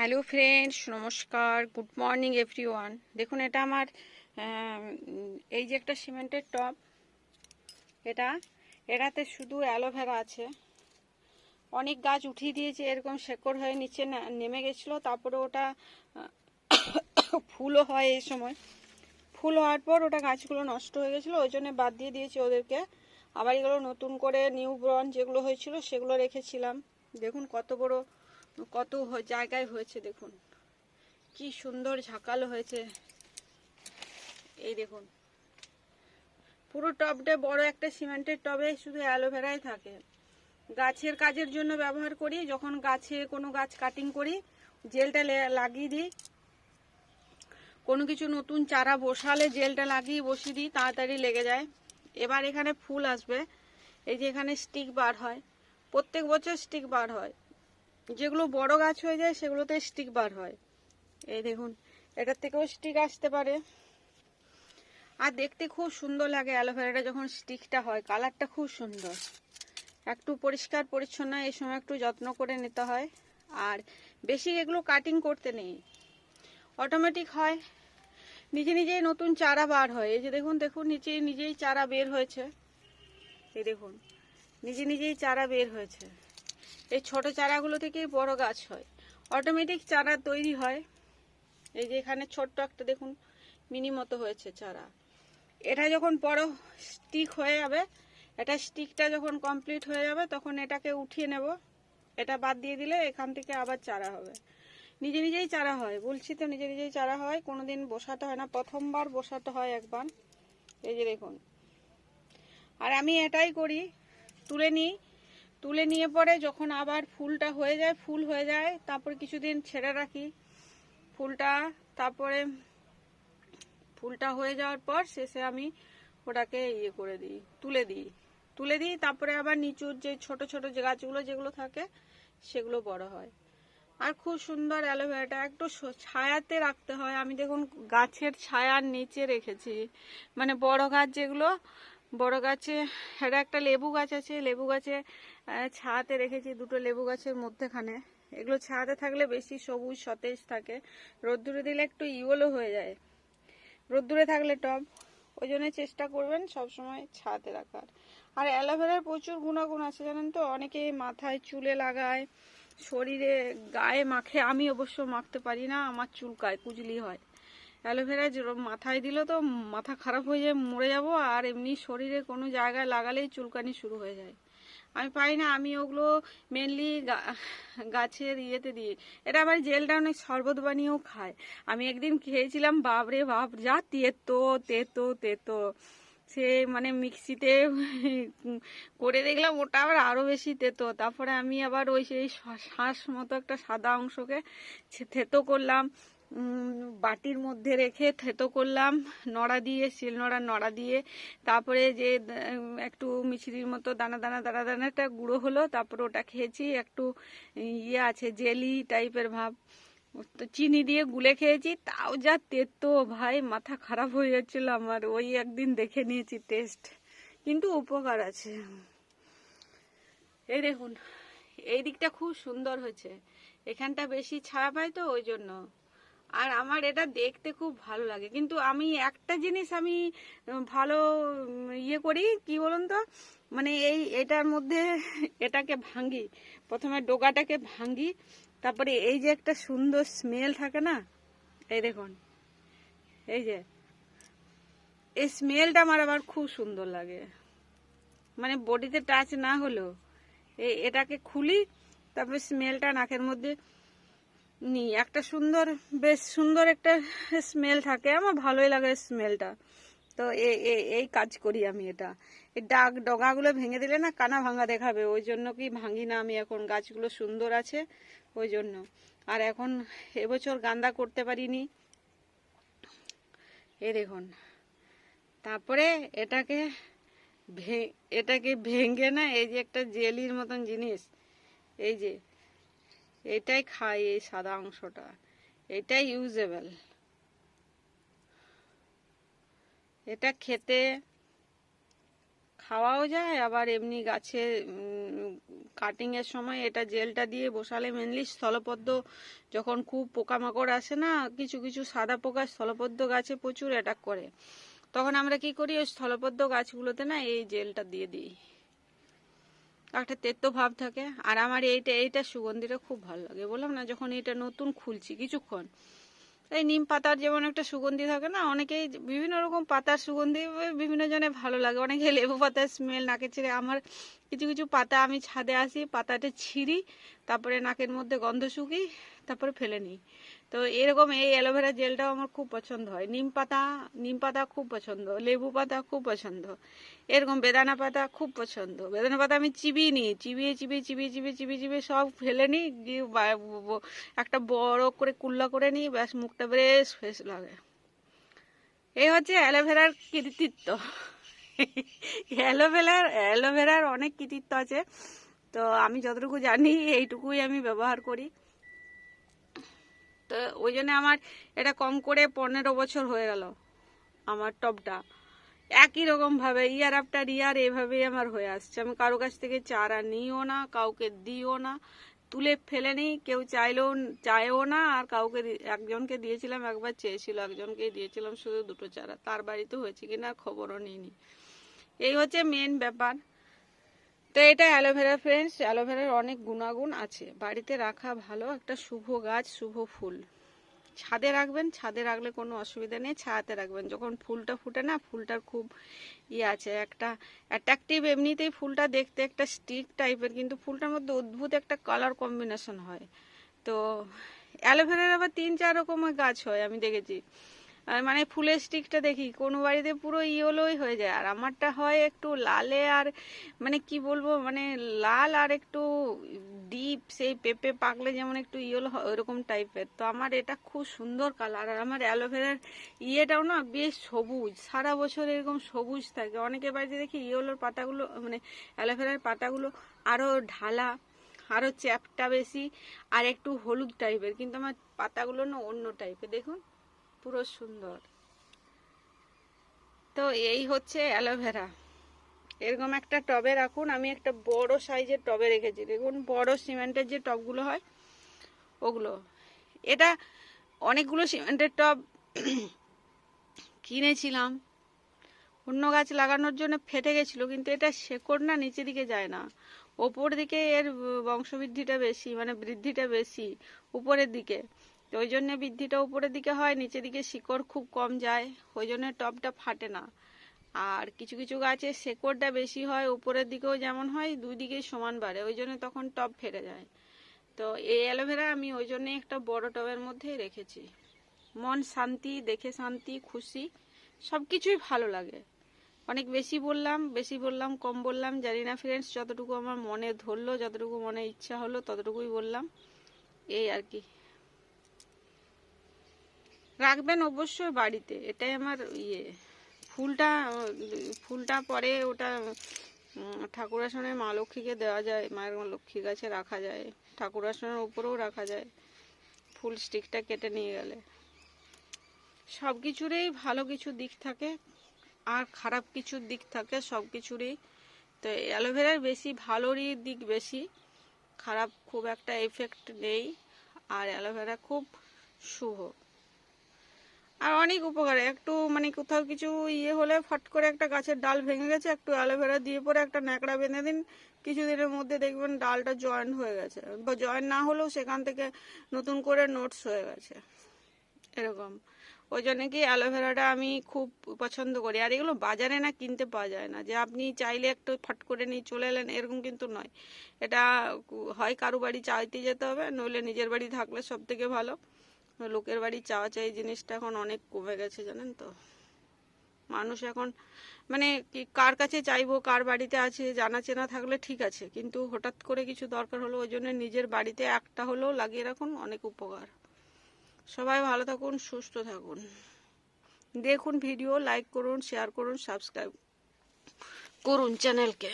Hello friends, নমস্কার, good morning everyone দেখুন, এটা আমার এই যে একটা সিমেন্টের টব, এটা এটাতে শুধু অ্যালোভেরা আছে। অনেক গাছ উঠিয়ে দিয়েছে, এরকম শেকড় হয়ে নিচে নেমে গেছিল, তারপরে ওটা, ফুলও হয় এই সময়। ফুল হওয়ার পর ওটা গাছগুলো নষ্ট হয়ে গেছিল, ওই জন্য বাদ দিয়ে দিয়েছি ওদেরকে। আবার এগুলো নতুন করে নিউ ব্রন যেগুলো হয়েছিল, সেগুলো রেখেছিলাম। দেখুন, কত বড় কত জায়গায় হয়েছে দেখুন। কি সুন্দর ঝাঁকালো হয়েছে। এই দেখুন। পুরো টবটা বড় একটা সিমেন্টের টবে শুধু অ্যালোভেরাই থাকে। গাছের কাজের জন্য ব্যবহার করি, যখন গাছে কোনো গাছ কাটিং করি, জেলটা লাগিয়ে দিই। কোনো কিছু নতুন চারা বসালে জেলটা লাগিয়ে বসিয়ে দিই, তাড়াতাড়ি লেগে যায়। এবার এখানে ফুল আসবে। এই যে এখানে স্টিক বার হয়। প্রত্যেক বছর স্টিক বার হয়। যেগুলো বড় গাছ হয়ে যায়, সেগুলোতে স্টিক বার হয়। এই দেখুন, এটার থেকেও স্টিক আসতে পারে। আর দেখতে খুব সুন্দর লাগে অ্যালোভেরাটা যখন স্টিকটা হয়, কালারটা খুব সুন্দর। একটু পরিষ্কার, পরিচ্ছন্ন, এই সময় একটু যত্ন করে নিতে হয়। আর বেশি এগুলো কাটিং করতে নেই। অটোমেটিক হয়। নিজে নিজেই নতুন চারা বার হয়। এই যে দেখুন দেখুন নিচে নিজেই চারা বের হয়েছে। এই দেখুন, নিজে নিজেই চারা বের হয়েছে। এই ছোট চারাগুলো থেকেই বড় গাছ হয়। অটোমেটিক চারা তৈরি হয়। এই যে এখানে ছোট্ট একটা দেখুন, মিনি মতো হয়েছে চারা। এটা যখন বড় স্টিক হয়ে যাবে, এটা স্টিকটা যখন কমপ্লিট হয়ে যাবে, তখন এটাকে উঠিয়ে নেব। এটা বাদ দিয়ে দিলে এখান থেকে আবার চারা হবে। নিজে নিজেই চারা হয়, বলছি তো নিজে নিজেই চারা হয়। কোনোদিন বসাতে হয় না, প্রথমবার বসাতে হয় একবার। এই যে দেখুন। আর আমি এটাই করি, তুলে নিই। তুলে নিয়ে পরে যখন আবার ফুলটা হয়ে যায়, ফুল হয়ে যায়, তারপর কিছুদিন ছেড়ে রাখি। ফুলটা, তারপরে ফুলটা হয়ে যাওয়ার পর শেষে আমি ওটাকে ইয়ে করে দিই, তুলে দিই। তুলে দিই, তারপরে আবার নিচুর যে ছোট ছোট যে গাছগুলো যেগুলো থাকে, সেগুলো বড় হয়। আর খুব সুন্দর অ্যালোভেরাটা, একটু ছায়াতে রাখতে হয়। আমি দেখুন, গাছের ছায়ার নিচে রেখেছি। মানে বড় গাছ যেগুলো বড় গাছে এটা একটা লেবু গাছ আছে, লেবু গাছে ছায়াতে রেখেছি দুটো লেবু গাছের মধ্যেখানে। এগুলো ছায়াতে থাকলে বেশি সবুজ, সতেজ থাকে। রোদ্দুরে দিলে একটু ইয়েলো হয়ে যায়। রোদ্দুরে থাকলে টব ওই জন্য চেষ্টা করবেন সবসময় ছায়াতে রাখার। আর অ্যালোভেরার প্রচুর গুণাগুণ আছে জানেন তো? অনেকে মাথায় চুলে লাগায়, শরীরে গায়ে মাখে। আমি অবশ্য মাখতে পারি না, আমার চুলকায় কুজলি হয়। অ্যালোভেরা মাথায় দিলে তো মাথা খারাপ হয়ে যায়, মরে যাব, আর এমনি শরীরে কোনো জায়গায় লাগালেই চুলকানি শুরু হয়ে যায়। আমি পাই না, আমি ওগুলো মেনলি গাছের ইয়েতে দিই। এটা আবার জেলটা অনেক শরবত বানিয়েও খায়। আমি একদিন খেয়েছিলাম, বাপরে বাপ, যা তেতো তেতো তেতো। সে মানে মিক্সিতে করে দেখলাম, ওটা আবার আরও বেশি তেতো। তারপরে আমি আবার ওই সেই শ্বাস মতো একটা সাদা অংশকে থেতো করলাম। বাটির মধ্যে রেখে থেতো করলাম, নড়া দিয়ে, শিল নড়া নড়া দিয়ে। তারপরে যে একটু মিছরির মতো দানা দানা দানা দানা একটা গুঁড়ো হলো, তারপরে ওটা খেয়েছি, একটু ইয়ে আছে, জেলি টাইপের ভাব। তো চিনি দিয়ে গুলে খেয়েছি, তাও যা তেতো ভাই, মাথা খারাপ হয়ে যাচ্ছিল আমার, ওই একদিন দেখে নিয়েছি টেস্ট। কিন্তু উপকার আছে। এই দেখুন, এই দিকটা খুব সুন্দর হয়েছে। এখানটা বেশি ছায়া পায় তো, ওই জন্য। আর আমার এটা দেখতে খুব ভালো লাগে। কিন্তু আমি একটা জিনিস আমি ভালো ইয়ে করি, কি বলুন তো? মানে এই, এটার মধ্যে এটাকে ভাঙ্গি। প্রথমে ডোকাটাকে ভাঙ্গি, তারপরে এই যে একটা সুন্দর স্মেল থাকে না? এই দেখুন। এই যে, এই স্মেলটা আমার আবার খুব সুন্দর লাগে। মানে বডিতে টাচ না হলেও এটাকে খুলি, তারপরে স্মেলটা নাকের মধ্যে নি, একটা সুন্দর, বেশ সুন্দর একটা স্মেল থাকে। আমার ভালোই লাগে স্মেলটা তো এই কাজ করি আমি এটা। এই ডাক ডগাগুলো ভেঙে দিলে না কানা ভাঙা দেখাবে। ওই জন্য কি ভাঙি না আমি এখন? গাছগুলো সুন্দর আছে ওই জন্য। আর এখন এবছর গান্দা করতে পারিনি। এ দেখুন। তারপরে এটাকে এটাকে ভেঙে না, এই যে একটা জেলির মতন জিনিস, এই যে এটাই খাই এই সাদা অংশটা। এটাই ইউজেবল এটা খেতে খাওয়াও যায়, আবার এমনি গাছে কাটিং এর সময় এটা জেলটা দিয়ে বসালে মেনলি স্থলপদ্ম যখন খুব পোকামাকড় আসে না, কিছু কিছু সাদা পোকা স্থলপদ্ম গাছে প্রচুর অ্যাটাক করে। তখন আমরা কি করি, ওই স্থলপদ্ম গাছগুলোতে না এই জেলটা দিয়ে দিই। একটা তেতো ভাব থাকে। আর আমার এইটা এইটা সুগন্ধিটা খুব ভালো লাগে। বললাম না, যখন এটা নতুন খুলছি কিছুক্ষণ, এই নিম পাতার যেমন একটা সুগন্ধি থাকে না, অনেকেই বিভিন্ন রকম পাতার সুগন্ধি বিভিন্ন জনে ভালো লাগে। অনেকে লেবু পাতার স্মেল নাকে ছেড়ে আমার কিছু কিছু পাতা আমি ছাদে আসি, পাতাটা ছিঁড়ি, তারপরে নাকের মধ্যে গন্ধ শুকি তারপরে ফেলে নিই। তো এরকম এই অ্যালোভেরা জেলটাও আমার খুব পছন্দ হয়। নিম পাতা নিম পাতা খুব পছন্দ, লেবু পাতা খুব পছন্দ, এরকম বেদানা পাতা খুব পছন্দ। বেদানা পাতা আমি চিবিয়ে নিই, চিবিয়ে চিবিয়ে চিবিয়ে চিবিয়ে চিবিয়ে চিবিয়ে সব ফেলে নিই একটা বড় করে কুল্লা করে নিই, ব্যাস মুখটা বেশ ফ্রেশ লাগে। এই হচ্ছে অ্যালোভেরার কৃতিত্ব। অ্যালোভেরার অ্যালোভেরার অনেক কৃতিত্ব আছে। তো আমি যতটুকু জানি, এইটুকুই আমি ব্যবহার করি। তো ওই জন্য আমার এটা কম করে পনেরো বছর হয়ে গেল, আমার টপটা। একই রকম ভাবে ইয়ার আফটার ইয়ার এভাবেই আমার হয়ে আসছে। আমি কারও কাছ থেকে চারা নিও না, কাউকে দিও না, তুলে ফেলে নিই, কেউ চাইলেও, চায়ও না, আর কাউকে একজনকে দিয়েছিলাম, একবার চেয়েছিল একজনকে দিয়েছিলাম শুধু দুটো চারা। তার বাড়িতে হয়েছে কিনা খবরও নিইনি। এই হচ্ছে মেন ব্যাপার। তো এটা অ্যালোভেরা ফ্রেন্ডস অ্যালোভেরার অনেক গুণাগুণ আছে। বাড়িতে রাখা ভালো একটা শুভ গাছ, শুভ ফুল। ছাদে রাখবেন, ছাদে রাখলে কোনো অসুবিধা নেই। ছায়াতে রাখবেন। যখন ফুলটা ফুটে না, ফুলটার খুব ইয়ে আছে। একটা অ্যাট্রাকটিভ এমনিতেই ফুলটা দেখতে একটা স্টিক টাইপের কিন্তু ফুলটার মধ্যে অদ্ভুত একটা কালার কম্বিনেশন হয়। তো অ্যালোভেরার আবার তিন, চার রকমের গাছ হয়, আমি দেখেছি। মানে ফুলের স্টিকটা দেখি, কোনো বাড়িতে পুরো ইয়েলোই হয়ে যায়। আর আমারটা হয় একটু লালে আর মানে কি বলব মানে লাল আর একটু ডিপ সেই পেঁপে পাকলে যেমন একটু ইয়েলো হয়, ওরকম টাইপের তো আমার এটা খুব সুন্দর কালার আর আমার অ্যালোভেরার ইয়েটাও না বেশ সবুজ, সারা বছর এরকম সবুজ থাকে। অনেকের বাড়িতে দেখি ইয়েলোর পাতাগুলো মানে অ্যালোভেরার পাতাগুলো আরও ঢালা আরও চ্যাপটা বেশি, আর একটু হলুদ টাইপের কিন্তু আমার পাতাগুলো না অন্য টাইপের দেখুন পুরো সুন্দর। তো এই হচ্ছে অ্যালোভেরা এরকম একটা টবে রাখুন, আমি একটা বড় সাইজের টবে রেখেছি। দেখুন, বড় সিমেন্টের যে টবগুলো হয়, ওগুলো। এটা অনেকগুলো সিমেন্টের টব কিনেছিলাম। অন্য গাছ লাগানোর জন্য ফেটে গেছিল, কিন্তু এটা শেকড় না, নিচের দিকে যায় না। ওপর দিকে এর বংশবৃদ্ধিটা বেশি মানে বৃদ্ধিটা বেশি, উপরের দিকে। তো ওই জন্য বৃদ্ধিটা উপরের দিকে হয়, নিচের দিকে শিকড় খুব কম যায়, ওই জন্য টবটা ফাটে না। আর কিছু কিছু গাছের শেকড়টা বেশি হয়, উপরের দিকেও যেমন হয় দুই দিকেই সমান বাড়ে, ওই জন্য তখন টব ফেটে যায়। তো এই অ্যালোভেরা আমি ওই জন্যই একটা বড় টবের মধ্যেই রেখেছি। মন শান্তি, দেখে শান্তি, খুশি সব কিছুই ভালো লাগে। অনেক বেশি বললাম বেশি বললাম, কম বললাম, জানি না ফ্রেন্ডস যতটুকু আমার মনে ধরলো, যতটুকু মনে ইচ্ছা হলো, ততটুকুই বললাম। এই আর কি। রাখবেন অবশ্যই বাড়িতে। এটাই আমার ইয়ে। ফুলটা ফুলটা পরে ওটা ঠাকুর আসনে মা লক্ষ্মীকে দেওয়া যায় মায়ের লক্ষ্মীর কাছে রাখা যায়, ঠাকুর আসনের উপরেও রাখা যায়, ফুল স্টিকটা কেটে নিয়ে গেলে। সব কিছুরই ভালো কিছু দিক থাকে, আর খারাপ কিছুর দিক থাকে সব কিছুরই। তো অ্যালোভেরার বেশি, ভালোরই দিক বেশি। খারাপ খুব একটা এফেক্ট নেই, আর অ্যালোভেরা খুব শুভ। আর অনেক উপকার। একটু মানে কোথাও কিছু ইয়ে হলে ফট করে একটা গাছের ডাল ভেঙে গেছে, একটু অ্যালোভেরা দিয়ে পরে একটা ন্যাকড়া বেঁধে দিন। কিছুদিনের মধ্যে দেখবেন ডালটা জয়েন্ট হয়ে গেছে। বা জয়েন্ট না হলেও সেখান থেকে নতুন করে নোটস হয়ে গেছে। এরকম। ওই জন্য কি অ্যালোভেরাটা আমি খুব পছন্দ করি। আর এগুলো বাজারে না কিনতে পাওয়া যায় না। যে আপনি চাইলে একটু ফট করে নিয়ে চলে এলেন, এরকম কিন্তু নয়। এটা হয় কারও বাড়ি চাইতে যেতে হবে, নইলে নিজের বাড়ি থাকলে সব থেকে ভালো। লোকের বাড়ি চাওয়া চাই জিনিসটা এখন অনেক কমে গেছে, জানেন তো। মানুষ এখন মানে কি কার কাছে চাইব, কার বাড়িতে আছে, জানা চেনা থাকলে ঠিক আছে, কিন্তু হঠাৎ করে কিছু দরকার হলো, ওই জন্য নিজের বাড়িতে একটা হলেও লাগিয়ে রাখুন, অনেক উপকার। সবাই ভালো থাকুন, সুস্থ থাকুন। দেখুন ভিডিও লাইক করুন শেয়ার করুন সাবস্ক্রাইব করুন চ্যানেলকে।